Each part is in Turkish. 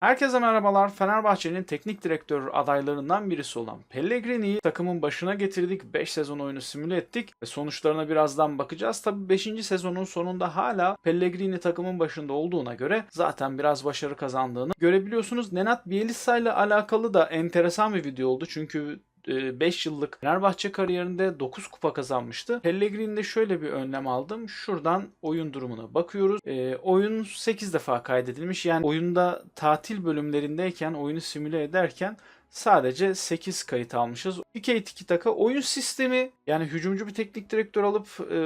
Herkese merhabalar. Fenerbahçe'nin teknik direktör adaylarından birisi olan Pellegrini'yi takımın başına getirdik. 5 sezon oyunu simüle ettik ve sonuçlarına birazdan bakacağız. Tabi 5. sezonun sonunda hala Pellegrini takımın başında olduğuna göre zaten biraz başarı kazandığını görebiliyorsunuz. Nenad Bielitsa ile alakalı da enteresan bir video oldu. Çünkü 5 yıllık Fenerbahçe kariyerinde 9 kupa kazanmıştı. Pellegrini'de şöyle bir önlem aldım. Şuradan oyun durumuna bakıyoruz. E, oyun 8 defa kaydedilmiş. Yani oyunda tatil bölümlerindeyken oyunu simüle ederken sadece 8 kayıt almışız. Dikey tiki taka oyun sistemi yani hücumcu bir teknik direktör alıp e,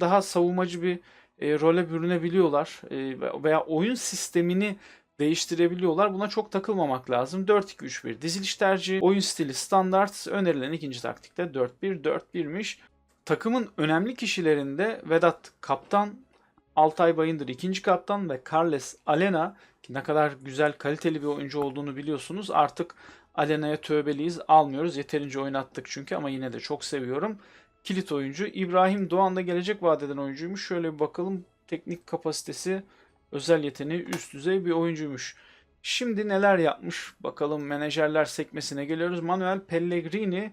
daha savunmacı bir e, role bürünebiliyorlar. E, veya oyun sistemini değiştirebiliyorlar. Buna çok takılmamak lazım. 4-2-3-1 diziliş tercihi, oyun stili standart, önerilen ikinci taktikte 4-1-4-1'miş. Takımın önemli kişilerinde Vedat kaptan, Altay Bayındır ikinci kaptan ve Carles Alena ki ne kadar güzel kaliteli bir oyuncu olduğunu biliyorsunuz. Artık Alena'ya tövbeliyiz almıyoruz. Yeterince oynattık çünkü ama yine de çok seviyorum. Kilit oyuncu İbrahim Doğan da gelecek vadeden oyuncuymuş. Şöyle bir bakalım teknik kapasitesi özel yeteneği üst düzey bir oyuncuymuş. Şimdi neler yapmış? Bakalım menajerler sekmesine geliyoruz. Manuel Pellegrini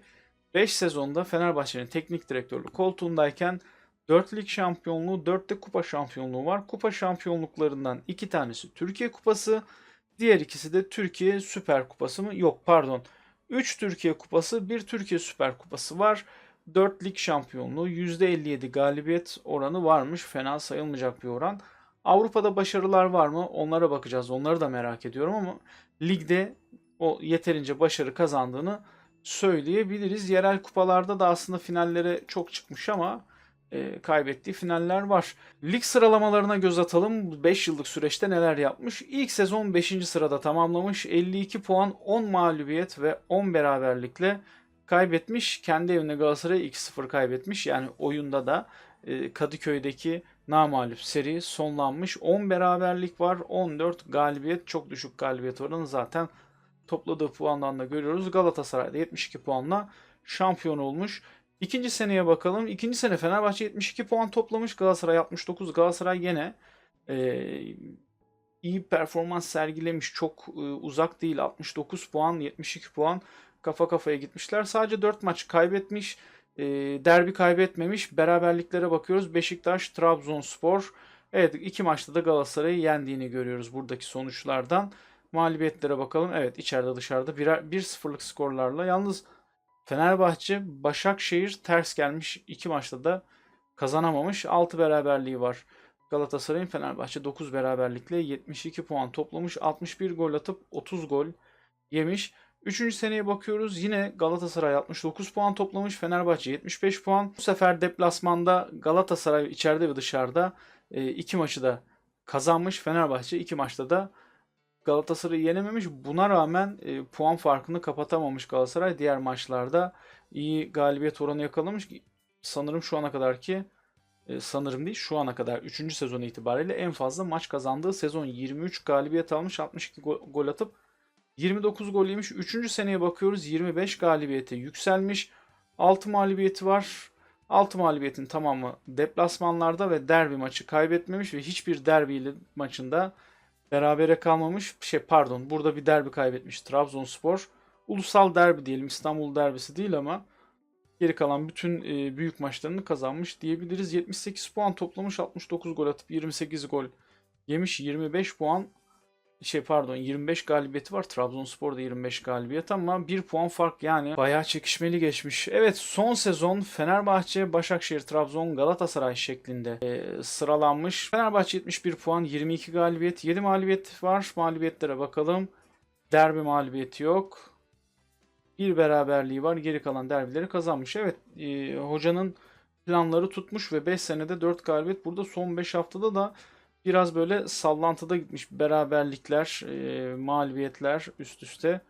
5 sezonda Fenerbahçe'nin teknik direktörlüğü koltuğundayken 4 lig şampiyonluğu, 4 de kupa şampiyonluğu var. Kupa şampiyonluklarından 2 tanesi Türkiye Kupası, diğer ikisi de Türkiye Süper Kupası mı? Yok pardon. 3 Türkiye Kupası, 1 Türkiye Süper Kupası var. 4 lig şampiyonluğu, %57 galibiyet oranı varmış. Fena sayılmayacak bir oran. Avrupa'da başarılar var mı? Onlara bakacağız. Onları da merak ediyorum ama ligde o yeterince başarı kazandığını söyleyebiliriz. Yerel kupalarda da aslında finallere çok çıkmış ama e, kaybettiği finaller var. Lig sıralamalarına göz atalım. 5 yıllık süreçte neler yapmış? İlk sezon 5. sırada tamamlamış. 52 puan, 10 mağlubiyet ve 10 beraberlikle kaybetmiş. Kendi evinde Galatasaray 2-0 kaybetmiş. Yani oyunda da e, Kadıköy'deki namalip seri sonlanmış. 10 beraberlik var. 14 galibiyet. Çok düşük galibiyet oranı zaten topladığı puandan da görüyoruz. Galatasaray'da 72 puanla şampiyon olmuş. İkinci seneye bakalım. İkinci sene Fenerbahçe 72 puan toplamış. Galatasaray 69. Galatasaray yine e, iyi performans sergilemiş. Çok e, uzak değil. 69 puan, 72 puan kafa kafaya gitmişler. Sadece 4 maç kaybetmiş. E, derbi kaybetmemiş. Beraberliklere bakıyoruz. Beşiktaş, Trabzonspor. Evet iki maçta da Galatasaray'ı yendiğini görüyoruz buradaki sonuçlardan. Mağlubiyetlere bakalım. Evet içeride dışarıda 1-0'lık skorlarla. Yalnız Fenerbahçe, Başakşehir ters gelmiş. iki maçta da kazanamamış. 6 beraberliği var. Galatasaray'ın Fenerbahçe 9 beraberlikle 72 puan toplamış. 61 gol atıp 30 gol yemiş. Üçüncü seneye bakıyoruz. Yine Galatasaray 69 puan toplamış. Fenerbahçe 75 puan. Bu sefer deplasmanda Galatasaray içeride ve dışarıda e, iki maçı da kazanmış. Fenerbahçe iki maçta da Galatasaray'ı yenememiş. Buna rağmen e, puan farkını kapatamamış Galatasaray. Diğer maçlarda iyi galibiyet oranı yakalamış. Sanırım şu ana kadar ki e, sanırım değil şu ana kadar 3. sezon itibariyle en fazla maç kazandığı sezon 23 galibiyet almış 62 gol, gol atıp 29 gol yemiş. 3. seneye bakıyoruz 25 galibiyete yükselmiş. 6 mağlubiyeti var. 6 mağlubiyetin tamamı deplasmanlarda ve derbi maçı kaybetmemiş ve hiçbir derbi maçında berabere kalmamış. Şey pardon burada bir derbi kaybetmiş Trabzonspor. Ulusal derbi diyelim İstanbul derbisi değil ama geri kalan bütün e, büyük maçlarını kazanmış diyebiliriz. 78 puan toplamış 69 gol atıp 28 gol yemiş 25 puan şey pardon 25 galibiyeti var. Trabzonspor'da 25 galibiyet ama 1 puan fark yani bayağı çekişmeli geçmiş. Evet son sezon Fenerbahçe, Başakşehir, Trabzon, Galatasaray şeklinde e, sıralanmış. Fenerbahçe 71 puan, 22 galibiyet, 7 mağlubiyet var. Mağlubiyetlere bakalım. Derbi mağlubiyeti yok. Bir beraberliği var. Geri kalan derbileri kazanmış. Evet e, hocanın planları tutmuş ve 5 senede 4 galibiyet. Burada son 5 haftada da biraz böyle sallantıda gitmiş beraberlikler, e, mağlubiyetler üst üste.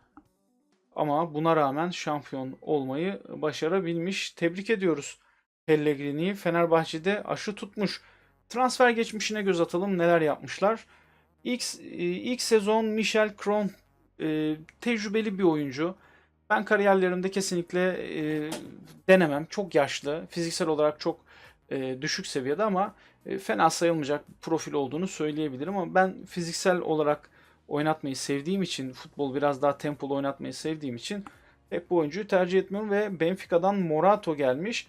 Ama buna rağmen şampiyon olmayı başarabilmiş. Tebrik ediyoruz Pellegrini'yi. Fenerbahçe'de aşı tutmuş. Transfer geçmişine göz atalım neler yapmışlar. İlk, e, ilk sezon Michel Kron e, tecrübeli bir oyuncu. Ben kariyerlerimde kesinlikle e, denemem. Çok yaşlı, fiziksel olarak çok düşük seviyede ama fena sayılmayacak profil olduğunu söyleyebilirim ama ben fiziksel olarak oynatmayı sevdiğim için, futbol biraz daha tempolu oynatmayı sevdiğim için hep bu oyuncuyu tercih etmiyorum ve Benfica'dan Morato gelmiş.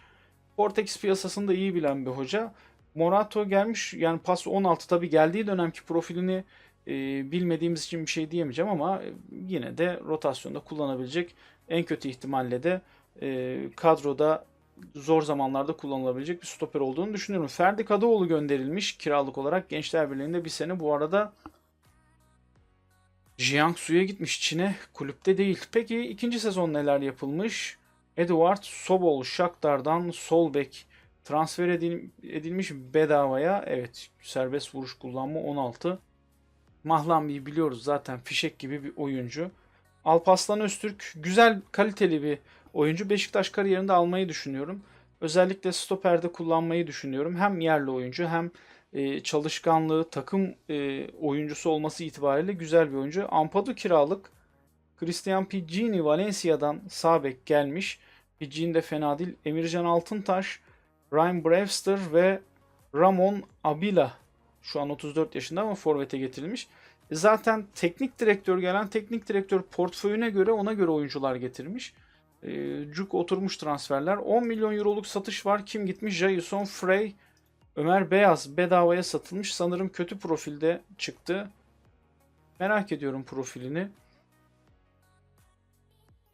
Portekiz piyasasını da iyi bilen bir hoca. Morato gelmiş yani pas 16 tabii geldiği dönemki profilini e, bilmediğimiz için bir şey diyemeyeceğim ama e, yine de rotasyonda kullanabilecek en kötü ihtimalle de e, kadroda zor zamanlarda kullanılabilecek bir stoper olduğunu düşünüyorum. Ferdi Kadıoğlu gönderilmiş kiralık olarak Gençler Birliği'nde bir sene. Bu arada Jiangsu'ya gitmiş Çin'e kulüpte değil. Peki ikinci sezon neler yapılmış? Eduard Sobol Shakhtar'dan sol bek transfer edil- edilmiş bedavaya. Evet serbest vuruş kullanma 16. Mahlambi'yi biliyoruz zaten fişek gibi bir oyuncu. Alpaslan Öztürk güzel kaliteli bir oyuncu. Beşiktaş kariyerinde almayı düşünüyorum. Özellikle stoperde kullanmayı düşünüyorum. Hem yerli oyuncu hem e, çalışkanlığı, takım e, oyuncusu olması itibariyle güzel bir oyuncu. Ampadu kiralık. Christian Piccini Valencia'dan sağ gelmiş. Piccini de fena değil. Emircan Altıntaş, Ryan Brewster ve Ramon Abila şu an 34 yaşında ama forvete getirilmiş. E, Zaten teknik direktör gelen teknik direktör portföyüne göre ona göre oyuncular getirmiş. E, cuk oturmuş transferler. 10 milyon euroluk satış var. Kim gitmiş? Jason Frey, Ömer Beyaz bedavaya satılmış. Sanırım kötü profilde çıktı. Merak ediyorum profilini.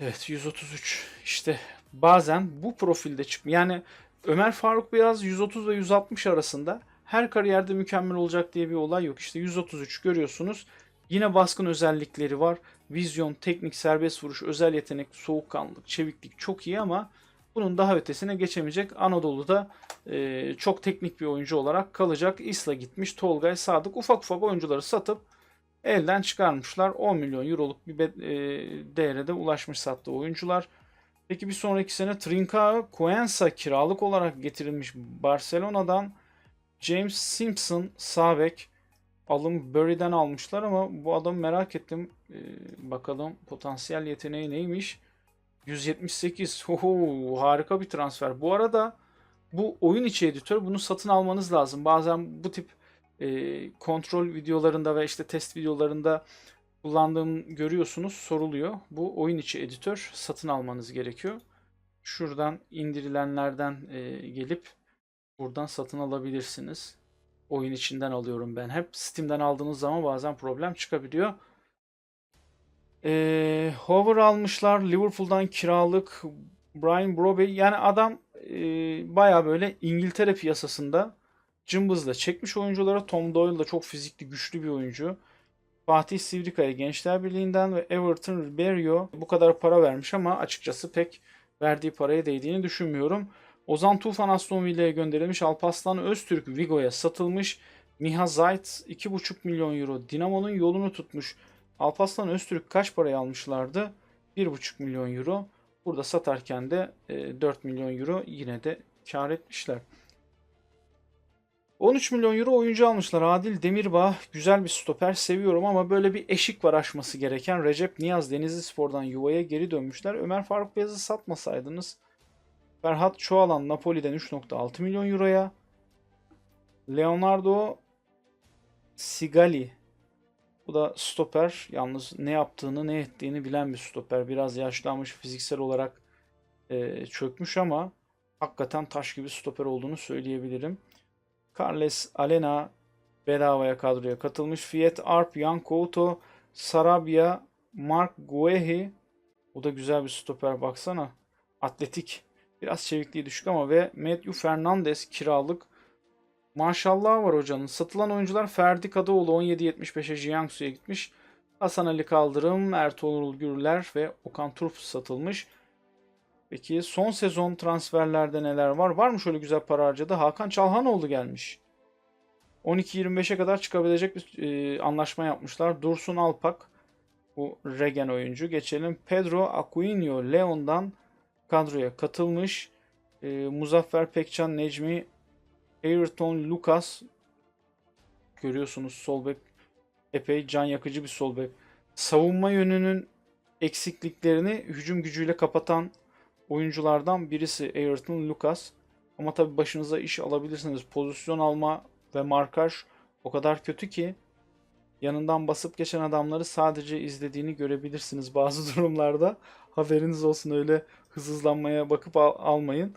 Evet 133. İşte bazen bu profilde çıkmıyor. Yani Ömer Faruk Beyaz 130 ve 160 arasında her kariyerde mükemmel olacak diye bir olay yok. İşte 133 görüyorsunuz. Yine baskın özellikleri var. Vizyon, teknik, serbest vuruş, özel yetenek, soğukkanlılık, çeviklik çok iyi ama bunun daha ötesine geçemeyecek. Anadolu'da e, çok teknik bir oyuncu olarak kalacak. Isla gitmiş, Tolgay Sadık ufak ufak oyuncuları satıp elden çıkarmışlar. 10 milyon euroluk bir e, değere de ulaşmış sattığı oyuncular. Peki bir sonraki sene Trincao Coenza kiralık olarak getirilmiş Barcelona'dan James Simpson sağ bek alım Bury'den almışlar ama bu adamı merak ettim. Ee, bakalım potansiyel yeteneği neymiş? 178. Oho, harika bir transfer. Bu arada bu oyun içi editör bunu satın almanız lazım. Bazen bu tip e, kontrol videolarında ve işte test videolarında kullandığım görüyorsunuz soruluyor. Bu oyun içi editör satın almanız gerekiyor. Şuradan indirilenlerden e, gelip buradan satın alabilirsiniz. Oyun içinden alıyorum ben hep. Steam'den aldığınız zaman bazen problem çıkabiliyor. E, Hover almışlar. Liverpool'dan kiralık. Brian Broby. Yani adam e, baya böyle İngiltere piyasasında cımbızla çekmiş oyuncuları. Tom Doyle da çok fizikli, güçlü bir oyuncu. Fatih Sivrikaya Gençler Birliği'nden ve Everton Ribeiro bu kadar para vermiş ama açıkçası pek verdiği paraya değdiğini düşünmüyorum. Ozan Tufan Aston Villa'ya gönderilmiş. Alpaslan Öztürk Vigo'ya satılmış. Miha Zayt 2,5 milyon euro Dinamo'nun yolunu tutmuş. Alpaslan Öztürk kaç paraya almışlardı? 1,5 milyon euro. Burada satarken de e, 4 milyon euro yine de kar etmişler. 13 milyon euro oyuncu almışlar. Adil Demirbağ güzel bir stoper seviyorum ama böyle bir eşik var aşması gereken. Recep Niyaz Denizli Spor'dan yuvaya geri dönmüşler. Ömer Faruk Beyaz'ı satmasaydınız. Ferhat Çoğalan Napoli'den 3.6 milyon euroya. Leonardo Sigali. Bu da stoper. Yalnız ne yaptığını ne ettiğini bilen bir stoper. Biraz yaşlanmış fiziksel olarak e, çökmüş ama hakikaten taş gibi stoper olduğunu söyleyebilirim. Carles Alena bedavaya kadroya katılmış. Fiat Arp, Jan Couto, Sarabia, Mark Guehi. Bu da güzel bir stoper baksana. Atletik. Biraz çevikliği düşük ama ve Matthew Fernandez kiralık. Maşallah var hocanın. Satılan oyuncular Ferdi Kadıoğlu 17.75'e Jiangsu'ya gitmiş. Hasan Ali Kaldırım, Ertuğrul Gürler ve Okan Turp satılmış. Peki son sezon transferlerde neler var? Var mı şöyle güzel para harcadı? Hakan Çalhanoğlu gelmiş. 12-25'e kadar çıkabilecek bir e, anlaşma yapmışlar. Dursun Alpak bu Regen oyuncu. Geçelim Pedro Aquino Leon'dan kadroya katılmış. E, Muzaffer Pekcan, Necmi Ayrton Lucas görüyorsunuz sol bek epey can yakıcı bir sol bek. Savunma yönünün eksikliklerini hücum gücüyle kapatan oyunculardan birisi Ayrton Lucas. Ama tabii başınıza iş alabilirsiniz. Pozisyon alma ve markaj o kadar kötü ki yanından basıp geçen adamları sadece izlediğini görebilirsiniz bazı durumlarda. Haberiniz olsun öyle hızlanmaya bakıp al- almayın.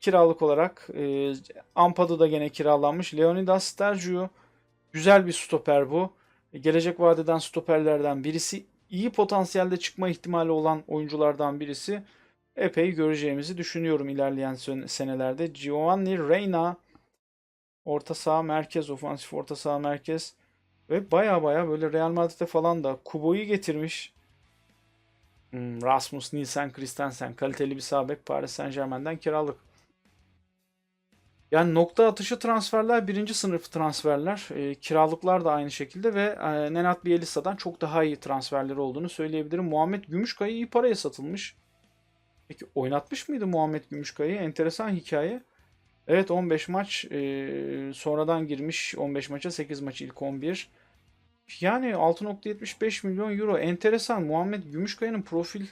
Kiralık olarak e, Ampadu da gene kiralanmış. Leonidas Stergiou güzel bir stoper bu. Gelecek vadeden stoperlerden birisi. iyi potansiyelde çıkma ihtimali olan oyunculardan birisi. Epey göreceğimizi düşünüyorum ilerleyen senelerde. Giovanni Reina orta saha merkez, ofansif orta saha merkez ve baya baya böyle Real Madrid'e falan da Kubo'yu getirmiş. Hmm, Rasmus Nielsen Christensen kaliteli bir sağ bek Paris Saint-Germain'den kiralık. Yani nokta atışı transferler birinci sınıf transferler. E, kiralıklar da aynı şekilde ve e, Nenad Bielitsa'dan çok daha iyi transferleri olduğunu söyleyebilirim. Muhammed Gümüşkaya iyi paraya satılmış. Peki oynatmış mıydı Muhammed Gümüşkaya'yı? Enteresan hikaye. Evet 15 maç e, sonradan girmiş 15 maça 8 maç ilk 11. Yani 6.75 milyon euro enteresan. Muhammed Gümüşkaya'nın profil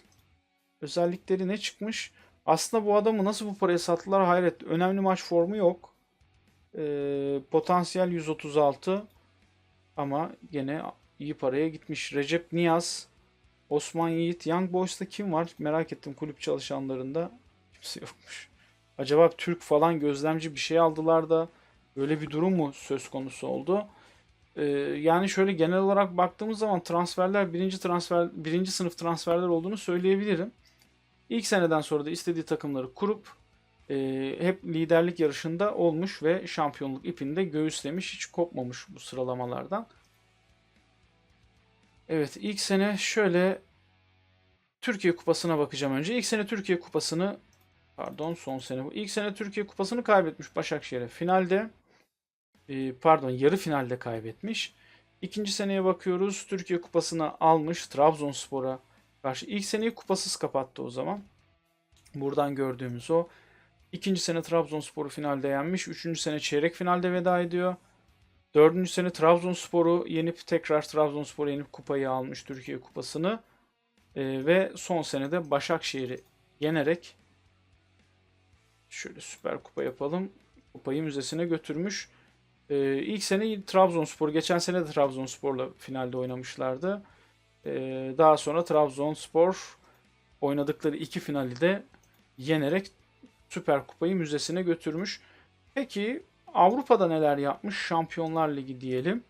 özellikleri ne çıkmış? Aslında bu adamı nasıl bu paraya sattılar hayret. Önemli maç formu yok. E, potansiyel 136 ama gene iyi paraya gitmiş. Recep Niyaz, Osman Yiğit, Young Boys'ta kim var? Merak ettim kulüp çalışanlarında. Kimse yokmuş. Acaba Türk falan gözlemci bir şey aldılar da böyle bir durum mu söz konusu oldu? Ee, yani şöyle genel olarak baktığımız zaman transferler birinci transfer birinci sınıf transferler olduğunu söyleyebilirim. İlk seneden sonra da istediği takımları kurup e, hep liderlik yarışında olmuş ve şampiyonluk ipinde göğüslemiş hiç kopmamış bu sıralamalardan. Evet ilk sene şöyle Türkiye Kupası'na bakacağım önce. İlk sene Türkiye Kupası'nı pardon son sene bu. İlk sene Türkiye Kupası'nı kaybetmiş Başakşehir'e. Finalde e, pardon yarı finalde kaybetmiş. İkinci seneye bakıyoruz. Türkiye Kupası'nı almış Trabzonspor'a karşı. İlk seneyi kupasız kapattı o zaman. Buradan gördüğümüz o. İkinci sene Trabzonspor'u finalde yenmiş. Üçüncü sene çeyrek finalde veda ediyor. Dördüncü sene Trabzonspor'u yenip tekrar Trabzonspor'u yenip kupayı almış Türkiye Kupası'nı. Ee, ve son senede Başakşehir'i yenerek şöyle süper kupa yapalım. Kupayı müzesine götürmüş. Ee, ilk sene Trabzonspor, geçen sene de Trabzonspor'la finalde oynamışlardı. Ee, daha sonra Trabzonspor oynadıkları iki finali de yenerek Süper Kupayı müzesine götürmüş. Peki Avrupa'da neler yapmış? Şampiyonlar Ligi diyelim.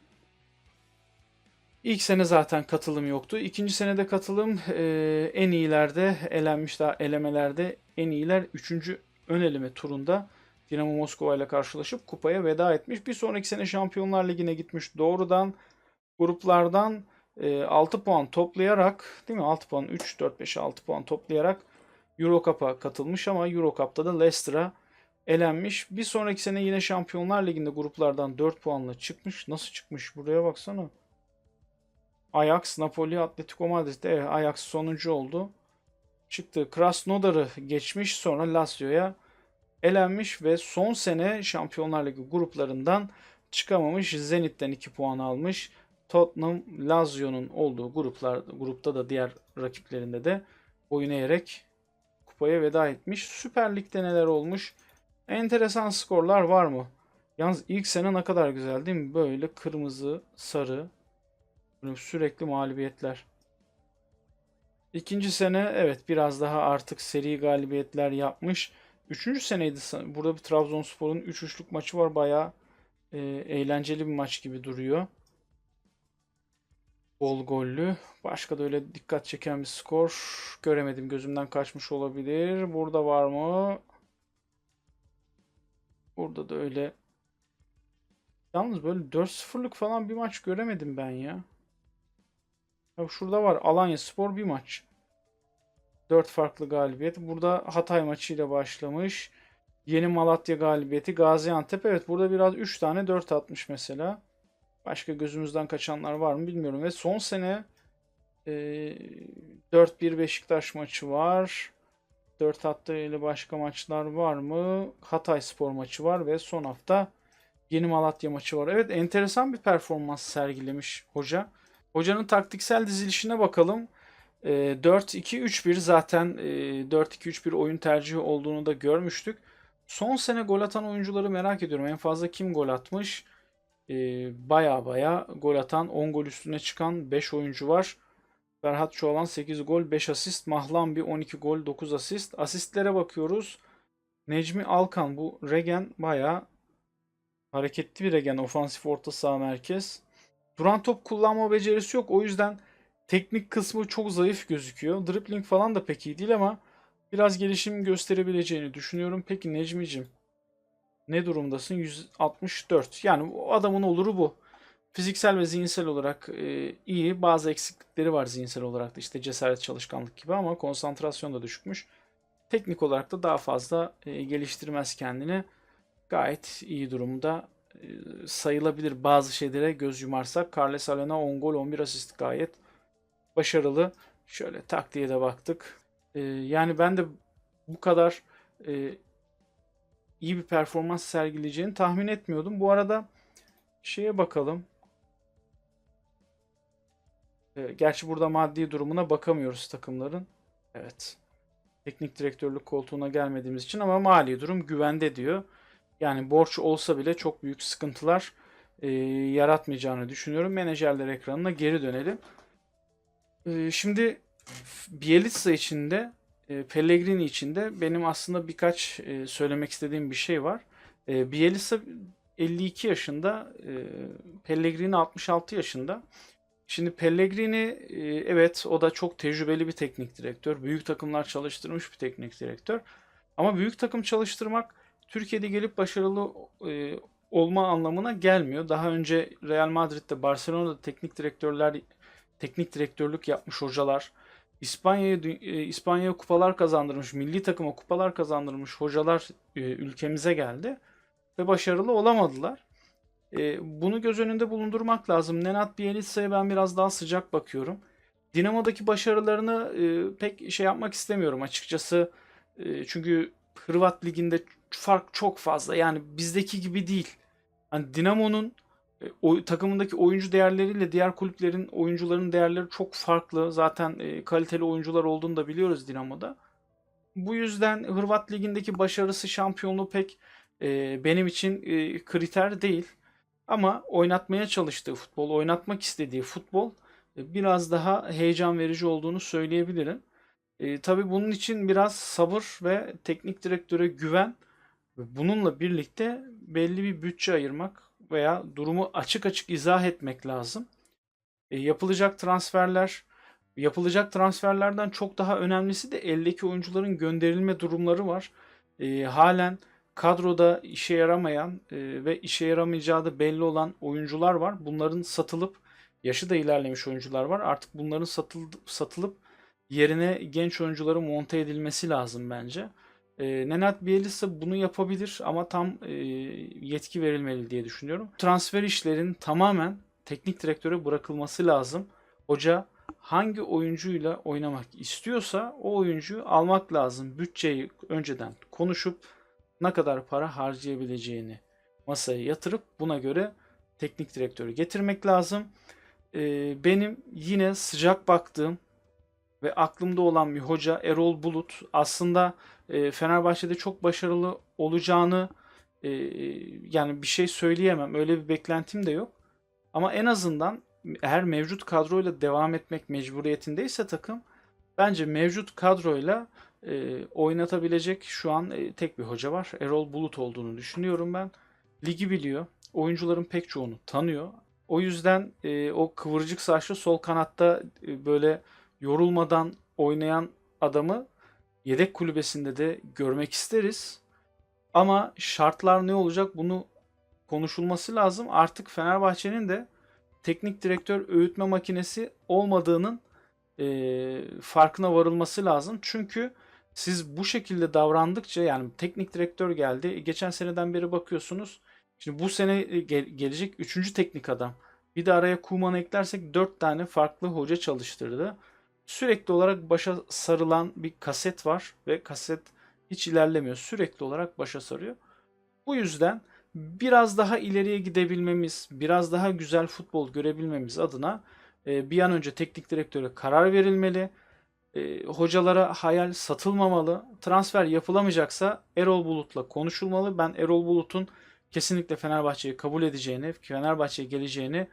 İlk sene zaten katılım yoktu. İkinci senede katılım e, en iyilerde elenmiş daha elemelerde en iyiler 3. ön eleme turunda Dinamo Moskova ile karşılaşıp kupaya veda etmiş. Bir sonraki sene Şampiyonlar Ligi'ne gitmiş. Doğrudan gruplardan e, 6 puan toplayarak değil mi? 6 puan 3 4 5 6 puan toplayarak Euro Cup'a katılmış ama Euro Cup'ta da Leicester'a elenmiş. Bir sonraki sene yine Şampiyonlar Ligi'nde gruplardan 4 puanla çıkmış. Nasıl çıkmış? Buraya baksana. Ajax, Napoli, Atletico Madrid. Evet, Ajax sonuncu oldu. Çıktı. Krasnodar'ı geçmiş. Sonra Lazio'ya elenmiş ve son sene Şampiyonlar Ligi gruplarından çıkamamış. Zenit'ten 2 puan almış. Tottenham, Lazio'nun olduğu gruplar grupta da diğer rakiplerinde de oynayarak kupaya veda etmiş. Süper Lig'de neler olmuş? Enteresan skorlar var mı? Yalnız ilk sene ne kadar güzel değil mi? Böyle kırmızı, sarı, sürekli mağlubiyetler. İkinci sene evet biraz daha artık seri galibiyetler yapmış. Üçüncü seneydi. Burada bir Trabzonspor'un 3-3'lük maçı var. Bayağı e, eğlenceli bir maç gibi duruyor. Bol gollü. Başka da öyle dikkat çeken bir skor göremedim. Gözümden kaçmış olabilir. Burada var mı? Burada da öyle. Yalnız böyle 4-0'lık falan bir maç göremedim ben ya. Ya şurada var. Alanya Spor bir maç. 4 farklı galibiyet. Burada Hatay maçıyla başlamış. Yeni Malatya galibiyeti. Gaziantep. Evet burada biraz 3 tane 4 atmış mesela. Başka gözümüzden kaçanlar var mı bilmiyorum. Ve son sene e, 4-1 Beşiktaş maçı var. 4 hatta ile başka maçlar var mı? Hatay Spor maçı var ve son hafta Yeni Malatya maçı var. Evet enteresan bir performans sergilemiş hoca. Hocanın taktiksel dizilişine bakalım. E, 4-2-3-1 zaten e, 4-2-3-1 oyun tercihi olduğunu da görmüştük. Son sene gol atan oyuncuları merak ediyorum. En fazla kim gol atmış? baya baya gol atan 10 gol üstüne çıkan 5 oyuncu var. Ferhat Çoğalan 8 gol 5 asist. Mahlambi 12 gol 9 asist. Asistlere bakıyoruz. Necmi Alkan bu Regen baya hareketli bir Regen. Ofansif orta saha merkez. Duran top kullanma becerisi yok. O yüzden teknik kısmı çok zayıf gözüküyor. Dribbling falan da pek iyi değil ama biraz gelişim gösterebileceğini düşünüyorum. Peki Necmi'cim ne durumdasın? 164. Yani o adamın oluru bu. Fiziksel ve zihinsel olarak e, iyi. Bazı eksiklikleri var zihinsel olarak da işte cesaret, çalışkanlık gibi ama konsantrasyon da düşükmüş. Teknik olarak da daha fazla e, geliştirmez kendini. Gayet iyi durumda e, sayılabilir bazı şeylere göz yumarsak. Carles Alena 10 gol 11 asist gayet başarılı. Şöyle taktiğe de baktık. E, yani ben de bu kadar e, iyi bir performans sergileyeceğini tahmin etmiyordum. Bu arada şeye bakalım. E, gerçi burada maddi durumuna bakamıyoruz takımların. Evet. Teknik direktörlük koltuğuna gelmediğimiz için ama mali durum güvende diyor. Yani borç olsa bile çok büyük sıkıntılar e, yaratmayacağını düşünüyorum. Menajerler ekranına geri dönelim. E, şimdi Bielitsa için de e, Pellegrini için de benim aslında birkaç e, söylemek istediğim bir şey var. E, Bielitsa 52 yaşında, Pellegrini 66 yaşında. Şimdi Pellegrini evet o da çok tecrübeli bir teknik direktör. Büyük takımlar çalıştırmış bir teknik direktör. Ama büyük takım çalıştırmak Türkiye'de gelip başarılı olma anlamına gelmiyor. Daha önce Real Madrid'de, Barcelona'da teknik direktörler teknik direktörlük yapmış hocalar, İspanya'ya e, İspanya'ya kupalar kazandırmış, milli takıma kupalar kazandırmış hocalar e, ülkemize geldi ve başarılı olamadılar. E, bunu göz önünde bulundurmak lazım. Nenad Bielitsa'ya ben biraz daha sıcak bakıyorum. Dinamo'daki başarılarını pek şey yapmak istemiyorum açıkçası. çünkü Hırvat liginde fark çok fazla. Yani bizdeki gibi değil. Hani Dinamo'nun o, takımındaki oyuncu değerleriyle diğer kulüplerin oyuncuların değerleri çok farklı. Zaten e, kaliteli oyuncular olduğunu da biliyoruz Dinamo'da. Bu yüzden Hırvat Ligi'ndeki başarısı şampiyonluğu pek e, benim için e, kriter değil. Ama oynatmaya çalıştığı futbol, oynatmak istediği futbol e, biraz daha heyecan verici olduğunu söyleyebilirim. E, tabii bunun için biraz sabır ve teknik direktöre güven ve bununla birlikte belli bir bütçe ayırmak veya durumu açık açık izah etmek lazım. E, yapılacak transferler, yapılacak transferlerden çok daha önemlisi de eldeki oyuncuların gönderilme durumları var. E, halen kadroda işe yaramayan e, ve işe yaramayacağı da belli olan oyuncular var. Bunların satılıp yaşı da ilerlemiş oyuncular var. Artık bunların satılıp, satılıp yerine genç oyuncuların monte edilmesi lazım bence. E, Nenad Bielitsa bunu yapabilir ama tam e, yetki verilmeli diye düşünüyorum. Transfer işlerin tamamen teknik direktöre bırakılması lazım. Hoca hangi oyuncuyla oynamak istiyorsa o oyuncuyu almak lazım. Bütçeyi önceden konuşup ne kadar para harcayabileceğini masaya yatırıp buna göre teknik direktörü getirmek lazım. Ee, benim yine sıcak baktığım ve aklımda olan bir hoca Erol Bulut aslında e, Fenerbahçe'de çok başarılı olacağını e, yani bir şey söyleyemem. Öyle bir beklentim de yok. Ama en azından eğer mevcut kadroyla devam etmek mecburiyetindeyse takım bence mevcut kadroyla e, oynatabilecek şu an e, tek bir hoca var. Erol Bulut olduğunu düşünüyorum ben. Ligi biliyor. Oyuncuların pek çoğunu tanıyor. O yüzden e, o kıvırcık saçlı sol kanatta e, böyle yorulmadan oynayan adamı yedek kulübesinde de görmek isteriz. Ama şartlar ne olacak bunu konuşulması lazım. Artık Fenerbahçe'nin de teknik direktör öğütme makinesi olmadığının e, farkına varılması lazım. Çünkü siz bu şekilde davrandıkça yani teknik direktör geldi. Geçen seneden beri bakıyorsunuz. Şimdi bu sene gel- gelecek 3. teknik adam. Bir de araya Kuman'ı eklersek 4 tane farklı hoca çalıştırdı sürekli olarak başa sarılan bir kaset var ve kaset hiç ilerlemiyor. Sürekli olarak başa sarıyor. Bu yüzden biraz daha ileriye gidebilmemiz, biraz daha güzel futbol görebilmemiz adına e, bir an önce teknik direktöre karar verilmeli. E, hocalara hayal satılmamalı. Transfer yapılamayacaksa Erol Bulut'la konuşulmalı. Ben Erol Bulut'un kesinlikle Fenerbahçe'yi kabul edeceğini, Fenerbahçe'ye geleceğini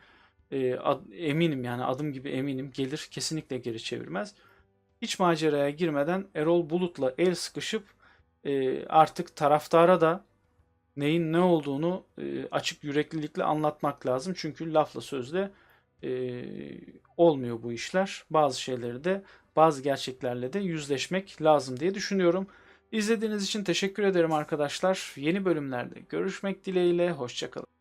e, ad- eminim yani adım gibi eminim gelir kesinlikle geri çevirmez. Hiç maceraya girmeden Erol Bulut'la el sıkışıp e, artık taraftara da neyin ne olduğunu e, açık yüreklilikle anlatmak lazım. Çünkü lafla sözle e, olmuyor bu işler. Bazı şeyleri de bazı gerçeklerle de yüzleşmek lazım diye düşünüyorum. İzlediğiniz için teşekkür ederim arkadaşlar. Yeni bölümlerde görüşmek dileğiyle. Hoşçakalın.